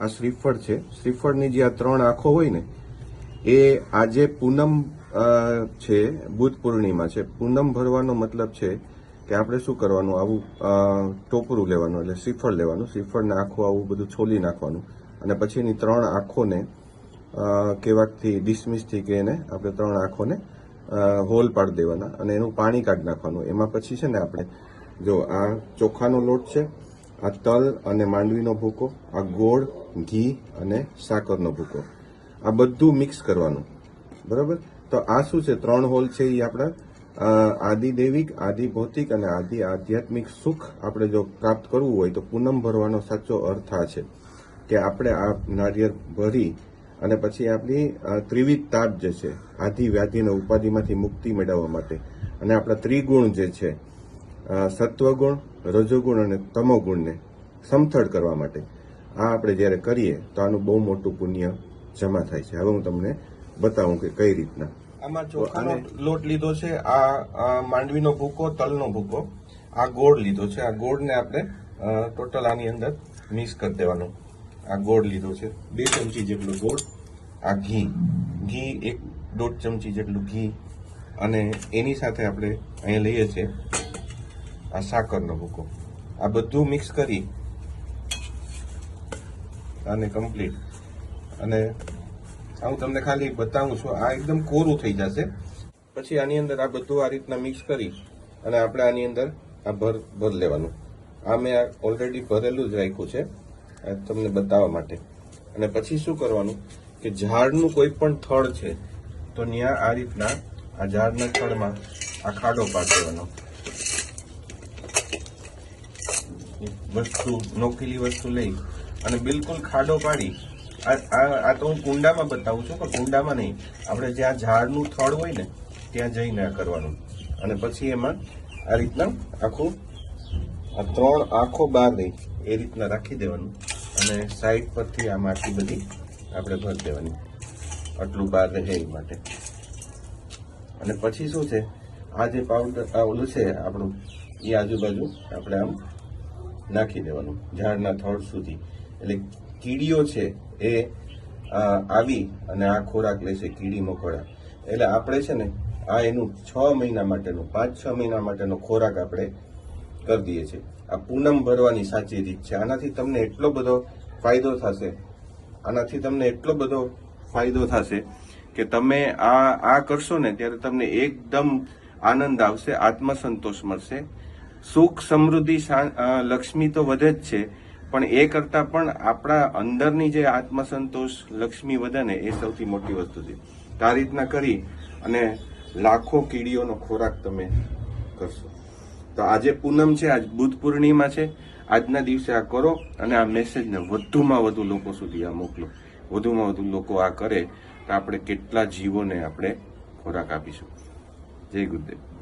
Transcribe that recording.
આ શ્રીફળ છે. શ્રીફળની જે આ ત્રણ આંખો હોય ને, એ આજે પૂનમ છે, બુધ પૂર્ણિમા છે. પૂનમ ભરવાનો મતલબ છે કે આપણે શું કરવાનું? આવું ટોપરું લેવાનું એટલે શ્રીફળ લેવાનું. શ્રીફળને આખું આવું બધું છોલી નાખવાનું. અને પછી એની ત્રણ આંખોને કેવાકથી ડિસમિસથી કે એને આપણે ત્રણ આંખોને હોલ પાડી દેવાના અને એનું પાણી કાઢી નાખવાનું. એમાં પછી છે ને આપણે, જો આ ચોખાનો લોટ છે આ તલ અને માંડવીનો ભૂકો આ ગોળ ઘી અને સાકરનો ભૂકો. આ બધું મિક્સ કરવાનું. બરાબર? તો આ શું છે? ત્રણ હોલ છે એ આપણા. અ, આદિ ભૌતિક અને આદિ આધ્યાત્મિક સુખ આપણે જો પ્રાપ્ત કરવું હોય તો પૂનમ ભરવાનો સાચો અર્થ આ છે કે આપણે આ નારિયેળ ભરી અને પછી આપણી ત્રિવિધ તાપ જે છે આધિ વ્યાધિને ઉપાધિમાંથી મુક્તિ મેળવવા માટે. અને આપણા ત્રિગુણ જે છે સત્વગુણ રજોગુણ અને તમોગુણને સમથળ કરવા માટે. આ આપણે જ્યારે કરીએ તો આનું બહુ મોટું પુણ્ય જમા થાય છે. હવે હું તમને બતાવું કે કઈ રીતના. આમાં ચોખાનો લોટ લીધો છે આ માંડવીનો ભૂકો તલનો ભૂકો. આ ગોળ લીધો છે. આ ગોળને આપણે ટોટલ આની અંદર મિક્સ કરી દેવાનું. આ ગોળ લીધો છે. બે ચમચી જેટલું ગોળ આ ઘી. ઘી એક દોઢ ચમચી જેટલું ઘી. અને એની સાથે આપણે અહીંયા લઈએ છીએ આ સાકરનો ભૂકો. આ બધું મિક્સ કરી અને કમ્પ્લીટ અને હું તમને ખાલી બતાવું છું, આ એકદમ કોરું થઈ જશે. પછી આની અંદર આ બધું આ રીતના મિક્સ કરી અને આપણે આની અંદર આ ભર ભર લેવાનું. આ મેં ઓલરેડી ભરેલું જ રાખ્યું છે તમને બતાવવા માટે. અને પછી શું કરવાનું કે ઝાડનું કોઈ પણ થડ છે, તો ત્યાં આ રીતના આ ઝાડના થડમાં આ ખાડો પાડી દેવાનો. વસ્તુ, નોખેલી વસ્તુ લઈ અને બિલકુલ ખાડો પાડી. આ તો હું કુંડામાં બતાવું છું, પણ કુંડામાં નહીં. આપણે જ્યાં ઝાડનું થડ હોય ને, ત્યાં જઈને આ કરવાનું. અને પછી એમાં આ રીતના આખું, આ ત્રણ આંખો બહાર નહીં, એ રીતના રાખી દેવાનું. અને સાઈડ પરથી આ માટી બધી આપણે ભરી દેવાની. આટલું બહાર રહે એ માટે. અને પછી શું છે? આ જે પાવડર ઓલું છે આપણું, એ આજુબાજુ આપણે આમ નાખી દેવાનું, ઝાડના થડ સુધી. એટલે કીડીઓ છે એ આવી અને આ ખોરાક લેશે કીડી મકોડા. એટલે આપણે છે ને, આ એનું છ મહિના માટેનું, પાંચ છ મહિના માટેનો ખોરાક આપણે કરી દઈએ છીએ. આ પૂનમ ભરવાની સાચી રીત છે. આનાથી તમને એટલો બધો ફાયદો થશે, આનાથી તમને એટલો બધો ફાયદો થશે કે તમે આ આ કરશો ને ત્યારે તમને એકદમ આનંદ આવશે, આત્મસંતોષ મળશે. સુખ, સમૃદ્ધિ લક્ષ્મી તો વધે જ છે, પણ એ કરતા પણ આપણા અંદરની જે આત્મસંતોષ લક્ષ્મી વધે ને એ સૌથી મોટી વસ્તુ છે. તો આ રીતના કરી અને લાખો કીડીઓનો ખોરાક તમે કરશો. તો આજે પૂનમ છે, આજ બુધ પૂર્ણિમા છે. આજના દિવસે આ કરો અને આ મેસેજને વધુમાં વધુ લોકો સુધી આ મોકલો. વધુમાં વધુ લોકો આ કરે તો આપણે કેટલા જીવોને આપણે ખોરાક આપીશું. જય ગુરુદેવ.